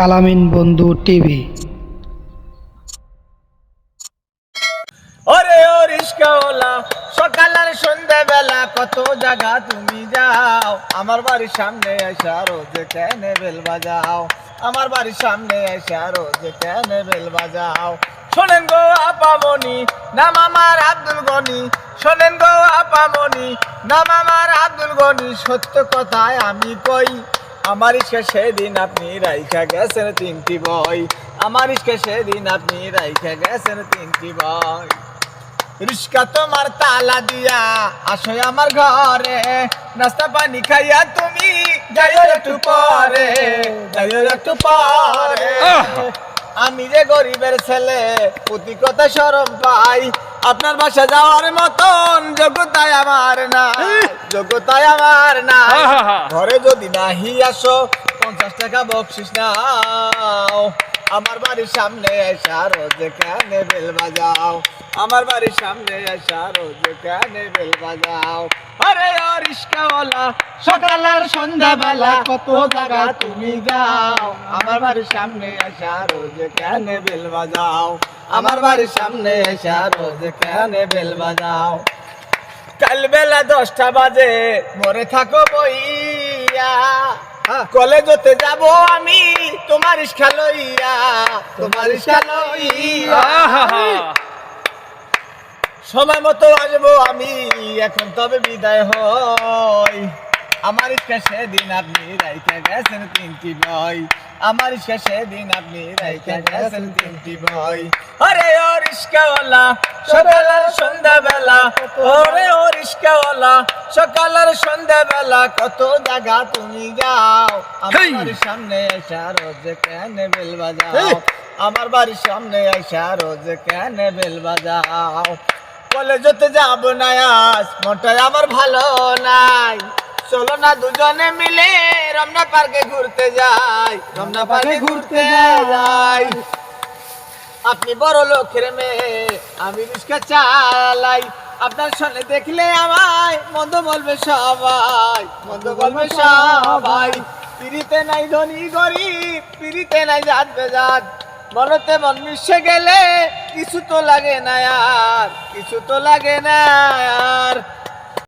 আলামিন বন্ধু টিভি। ওরে ও রিস্কাওয়ালা, সকাল আর সন্ধ্যাবেলা কত জায়গা তুমি যাও। আমার বাড়ির সামনে এসা রোজ কেন বেল বাজাও। আমার বাড়ির সামনে রোজ কেন বেল বাজাও। শোনেন গো আপামনি নাম আমার আব্দুল গনি। শোনেন গো আপামনি নাম আমার আব্দুল গনি। সত্য কথায় আমি কই। আমার ইসকে সেদিন আপনি রাইখা গেছেন তিনটি বই। আমার ইসকে সেদিন আপনি রাইখা গেছেন তিনটি বই। রিস্কা তোমার তালা দিয়া আসো আমার ঘরে। নাস্তা পানি খাইয়া তুমি যাইও একটু পরে। যাইও একটু পরে। আমি যে গরিবের ছেলে প্রতি কথা সরম পাই। আপনার বাসা যাওয়ার মতন যোগ্যতায় আমার না যোগ্যতায় আমার না ঘরে যদি নাহি আসো পঞ্চাশ টাকা বকশিস নাও। আমার বাড়ির সামনে এসা রোজ কেন বেল বাজাও। আমার বাড়ির সামনে এসা রোজ কেন বেল বাজাও। আরে ও রিস্কাওয়ালা সকাল আর সন্ধ্যাবেলা কত জায়গা তুমি যাও। আমার বাড়ির সামনে এসা রোজ কেন বেল বাজাও। আমার বাড়ির সামনে এসা রোজ কেন বেল বাজাও। কাল বেলা দশটা বাজে মরে থাকো বইয়া। কলেজতে যাব আমি তোমার ইস্কা লইয়া তোমার ইস্কা লইয়া। সময় মতো আসব আমি এখন তবে বিদায় হই আমার ইচ্ছা সেদিন আপনি রাইখা গেছেন তিনটি বই। আমার ইচ্ছা সেদিন আপনি রাইখা গেছেন তিনটি বই। আরে ও রিস্কাওয়ালা সকাল আর সন্ধ্যাবেলা। ওরে ও রিস্কাওয়ালা সকাল আর সন্ধ্যাবেলা কত জায়গা তুমি যাও। আমার সামনে এসা রোজ কেন বেল বাজাও? আমার বাড়ির সামনে এসা রোজ কেন বেল বাজাও? কলেজতে যাব না আজ মনটাই আমার ভালো নাই। চলো না দুজনে মিলে রমনা পার্কে ঘুরতে যাই রমনা পার্কে ঘুরতে যাই। আপনি বড় লোকের মেয়ে আমি রিক্সা চালাই। আপনার সামনে দেখলে আমায় মন্দ বলবে সবাই মন্দ বলবে সবাই। পিড়িতে নাই ধনী গরিব পিড়িতে নাই জাত বেজাত। মনতে মন মিশে গেলে কিছু তো লাগে না আর কিছু তো লাগে না আর।